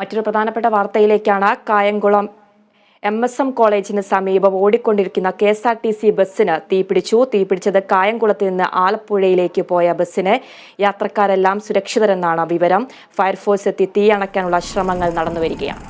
മറ്റൊരു പ്രധാനപ്പെട്ട വാർത്തയിലേക്കാണ് കായംകുളം എം എസ് എം കോളേജിന് സമീപം ഓടിക്കൊണ്ടിരിക്കുന്ന K S R T C ബസ്സിന് തീപിടിച്ചു. തീപിടിച്ചത് കായംകുളത്ത് നിന്ന് ആലപ്പുഴയിലേക്ക് പോയ ബസ്സിന് യാത്രക്കാരെല്ലാം സുരക്ഷിതരെന്നാണ് വിവരം. ഫയർഫോഴ്സ് എത്തി തീ അണയ്ക്കാനുള്ള ശ്രമങ്ങൾ നടന്നുവരികയാണ്.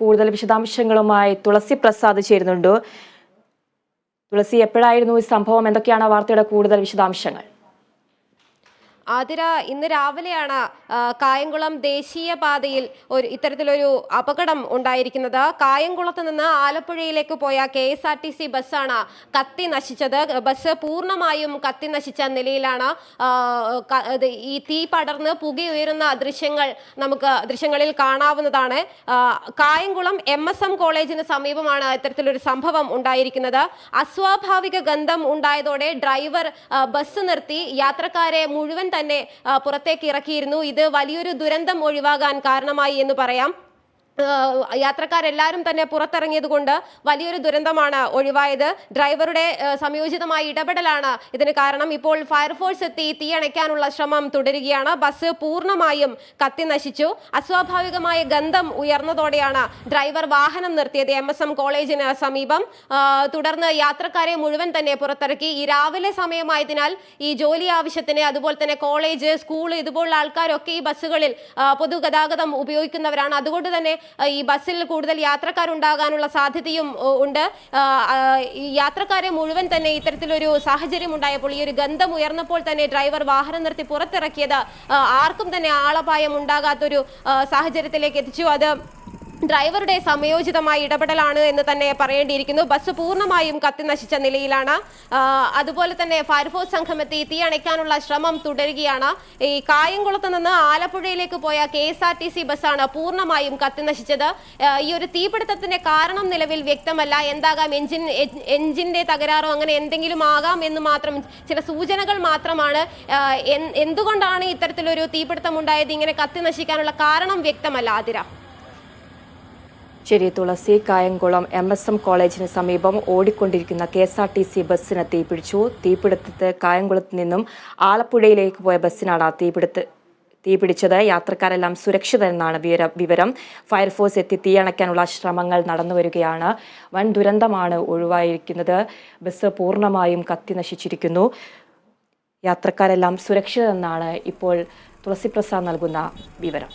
കൂടുതൽ വിശദാംശങ്ങളുമായി തുളസി പ്രസാദ് ചേരുന്നുണ്ട്. തുളസി എപ്പോഴായിരുന്നു ഈ സംഭവം? എന്തൊക്കെയാണ് വാർത്തയുടെ കൂടുതൽ വിശദാംശങ്ങൾ? ആതിര ഇന്ന് രാവിലെയാണ് കായംകുളം ദേശീയ പാതയിൽ ഒരു ഇത്തരത്തിലൊരു അപകടം ഉണ്ടായിരിക്കുന്നത്. കായംകുളത്ത് നിന്ന് ആലപ്പുഴയിലേക്ക് പോയ K S R T C ബസ്സാണ് കത്തി നശിച്ചത്. ബസ് പൂർണമായും കത്തി നശിച്ച നിലയിലാണ് ഈ തീ പടർന്ന് പുകയുയരുന്ന ദൃശ്യങ്ങൾ നമുക്ക് ദൃശ്യങ്ങളിൽ കാണാവുന്നതാണ്. കായംകുളം എം എസ് എം കോളേജിന് സമീപമാണ് ഇത്തരത്തിലൊരു സംഭവം ഉണ്ടായിരിക്കുന്നത്. അസ്വാഭാവിക ഗന്ധം ഉണ്ടായതോടെ ഡ്രൈവർ ബസ് നിർത്തി. യാത്രക്കാരെ മുഴുവൻ തന്നെ പുറത്തേക്ക് ഇറക്കിയിരുന്നു. ഇത് വലിയൊരു ദുരന്തം ഒഴിവാകാൻ കാരണമായി എന്ന് പറയാം. യാത്രക്കാരെല്ലാവരും തന്നെ പുറത്തിറങ്ങിയത് കൊണ്ട് വലിയൊരു ദുരന്തമാണ് ഒഴിവായത്. ഡ്രൈവറുടെ സംയോജിതമായ ഇടപെടലാണ് ഇതിന് കാരണം. ഇപ്പോൾ ഫയർഫോഴ്സ് എത്തി തീയണയ്ക്കാനുള്ള ശ്രമം തുടരുകയാണ്. ബസ് പൂർണമായും കത്തി നശിച്ചു. അസ്വാഭാവികമായ ഗന്ധം ഉയർന്നതോടെയാണ് ഡ്രൈവർ വാഹനം നിർത്തിയത്. എം എസ് എം കോളേജിന് സമീപം. തുടർന്ന് യാത്രക്കാരെ മുഴുവൻ തന്നെ പുറത്തിറക്കി. ഈ രാവിലെ സമയമായതിനാൽ ഈ ജോലി ആവശ്യത്തിന് അതുപോലെ തന്നെ കോളേജ് സ്കൂൾ ഇതുപോലുള്ള ആൾക്കാരൊക്കെ ഈ ബസ്സുകളിൽ പൊതുഗതാഗതം ഉപയോഗിക്കുന്നവരാണ്. അതുകൊണ്ട് തന്നെ ഈ ബസ്സിൽ കൂടുതൽ യാത്രക്കാരുണ്ടാകാനുള്ള സാധ്യതയും ഉണ്ട്. യാത്രക്കാരെ മുഴുവൻ തന്നെ ഇത്തരത്തിലൊരു സാഹചര്യം ഉണ്ടായപ്പോൾ ഈ ഒരു ഗന്ധം ഉയർന്നപ്പോൾ തന്നെ ഡ്രൈവർ വാഹനം നിർത്തി പുറത്തിറക്കിയത് ആർക്കും തന്നെ ആളപായം ഉണ്ടാകാത്തൊരു സാഹചര്യത്തിലേക്ക് എത്തിച്ചു. അത് ഡ്രൈവറുടെ സമയോചിതമായ ഇടപെടലാണ് എന്ന് തന്നെ പറയേണ്ടിയിരിക്കുന്നു. ബസ് പൂർണമായും കത്തിനശിച്ച നിലയിലാണ്. അതുപോലെ തന്നെ ഫയർഫോഴ്സ് സംഘം എത്തി തീ അണയ്ക്കാനുള്ള ശ്രമം തുടരുകയാണ്. ഈ കായംകുളത്ത് നിന്ന് ആലപ്പുഴയിലേക്ക് പോയ K S R T C ബസ്സാണ് പൂർണമായും കത്തിനശിച്ചത് ഈ ഒരു തീപിടുത്തത്തിന്റെ കാരണം നിലവിൽ വ്യക്തമല്ല. എന്താകാം എഞ്ചിൻ എഞ്ചിന്റെ തകരാറോ അങ്ങനെ എന്തെങ്കിലും ആകാം എന്ന് മാത്രം ചില സൂചനകൾ മാത്രമാണ്. എന്തുകൊണ്ടാണ് ഇത്തരത്തിലൊരു തീപിടുത്തം ഉണ്ടായത് ഇങ്ങനെ കത്തി നശിക്കാനുള്ള കാരണം വ്യക്തമല്ല ആതിര. ശരി Thulasi Kayamkulam M S M കോളേജിന് സമീപം ഓടിക്കൊണ്ടിരിക്കുന്ന K S R T C ബസ്സിന് തീപിടിച്ചു. തീപിടുത്തത്ത് കായംകുളത്ത് നിന്നും ആലപ്പുഴയിലേക്ക് പോയ ബസ്സിനാണ് തീപിടുത്ത് തീപിടിച്ചത്. യാത്രക്കാരെല്ലാം സുരക്ഷിതരെന്നാണ് വിവരം. ഫയർഫോഴ്സ് എത്തി തീയണയ്ക്കാനുള്ള ശ്രമങ്ങൾ നടന്നുവരികയാണ്. വൻ ദുരന്തമാണ് ഒഴിവായിരിക്കുന്നത്. ബസ് പൂർണമായും കത്തി നശിച്ചിരിക്കുന്നു. യാത്രക്കാരെല്ലാം സുരക്ഷിതരെന്നാണ് ഇപ്പോൾ തുളസിപ്രസാദ് നൽകുന്ന വിവരം.